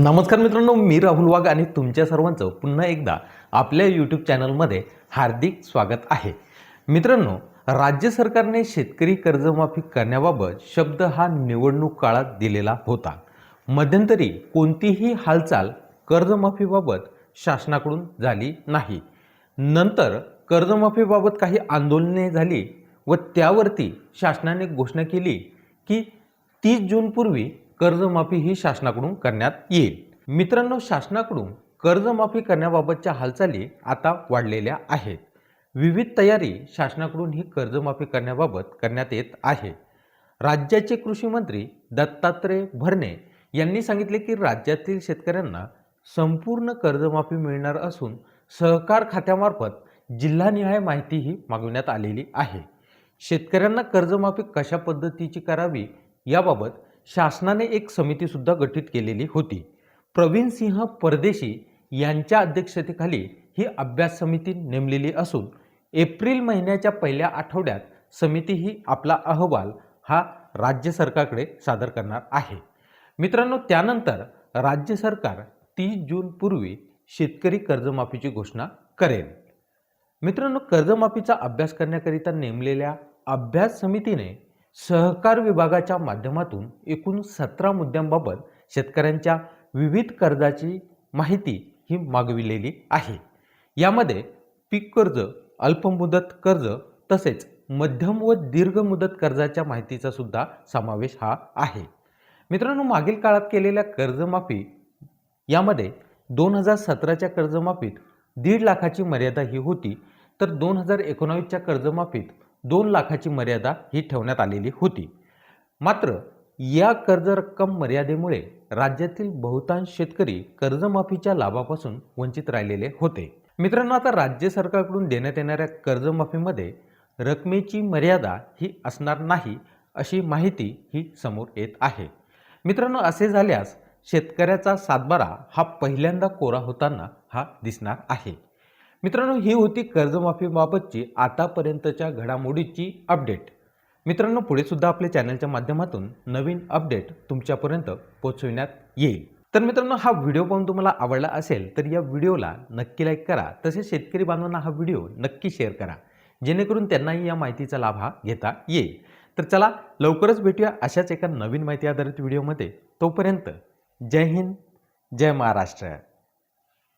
नमस्कार मित्रांनो मी राहुल वाघ आणि तुमच्या सर्वांचं पुन्हा एकदा आपल्या यूट्यूब चॅनलमध्ये हार्दिक स्वागत आहे. मित्रांनो राज्य सरकारने शेतकरी कर्जमाफी करण्याबाबत शब्द हा निवडणूक काळात दिलेला होता. मध्यंतरी कोणतीही हालचाल कर्जमाफीबाबत शासनाकडून झाली नाही. नंतर कर्जमाफीबाबत काही आंदोलने झाली व त्यावरती शासनाने घोषणा केली की तीस जूनपूर्वी कर्जमाफी ही शासनाकडून करण्यात येईल. मित्रांनो शासनाकडून कर्जमाफी करण्याबाबतच्या हालचाली आता वाढलेल्या आहेत. विविध तयारी शासनाकडून ही कर्जमाफी करण्याबाबत करण्यात येत आहे. राज्याचे कृषी मंत्री दत्तात्रय भरणे यांनी सांगितले की राज्यातील शेतकऱ्यांना संपूर्ण कर्जमाफी मिळणार असून सहकार खात्यामार्फत जिल्हानिहाय माहितीही मागवण्यात आलेली आहे. शेतकऱ्यांना कर्जमाफी कशा पद्धतीची करावी याबाबत शासनाने एक समितीसुद्धा गठीत केलेली होती. प्रवीण सिंह परदेशी यांच्या अध्यक्षतेखाली ही अभ्यास समिती नेमलेली असून एप्रिल महिन्याच्या पहिल्या आठवड्यात समिती ही आपला अहवाल हा राज्य सरकारकडे सादर करणार आहे. मित्रांनो त्यानंतर राज्य सरकार तीस जूनपूर्वी शेतकरी कर्जमाफीची घोषणा करेल. मित्रांनो कर्जमाफीचा अभ्यास करण्याकरिता नेमलेल्या अभ्यास समितीने सहकार विभागाच्या माध्यमातून एकूण सतरा मुद्द्यांबाबत शेतकऱ्यांच्या विविध कर्जाची माहिती ही मागविलेली आहे. यामध्ये पीक कर्ज अल्पमुदत कर्ज तसेच मध्यम व दीर्घ मुदत कर्जाच्या माहितीचा सुद्धा समावेश हा आहे. मित्रांनो मागील काळात केलेल्या कर्जमाफी यामध्ये दोन हजार सतराच्या कर्जमाफीत दीड लाखाची मर्यादा ही होती. तर दोन हजार एकोणावीसच्या कर्जमाफीत दोन लाखाची मर्यादा ही ठेवण्यात आलेली होती. मात्र या कर्ज रक्कम मर्यादेमुळे राज्यातील बहुतांश शेतकरी कर्जमाफीच्या लाभापासून वंचित राहिलेले होते. मित्रांनो आता राज्य सरकारकडून देण्यात येणाऱ्या कर्जमाफीमध्ये रकमेची मर्यादा ही असणार नाही अशी माहिती ही समोर येत आहे. मित्रांनो असे झाल्यास शेतकऱ्याचा सातबारा हा पहिल्यांदा कोरा होताना हा दिसणार आहे. मित्रांनो ही होती कर्जमाफीबाबतची आतापर्यंतच्या घडामोडीची अपडेट. मित्रांनो पुढे सुद्धा आपल्या चॅनलच्या माध्यमातून नवीन अपडेट तुमच्यापर्यंत पोहोचविण्यात येईल. तर मित्रांनो हा व्हिडिओ पाहून तुम्हाला आवडला असेल तर या व्हिडिओला नक्की लाईक करा. तसेच शेतकरी बांधवांना हा व्हिडिओ नक्की शेअर करा. जेणेकरून त्यांनाही या माहितीचा लाभ हा घेता येईल. तर चला लवकरच भेटूया अशाच एका नवीन माहिती आधारित व्हिडिओमध्ये. तोपर्यंत जय हिंद जय महाराष्ट्र.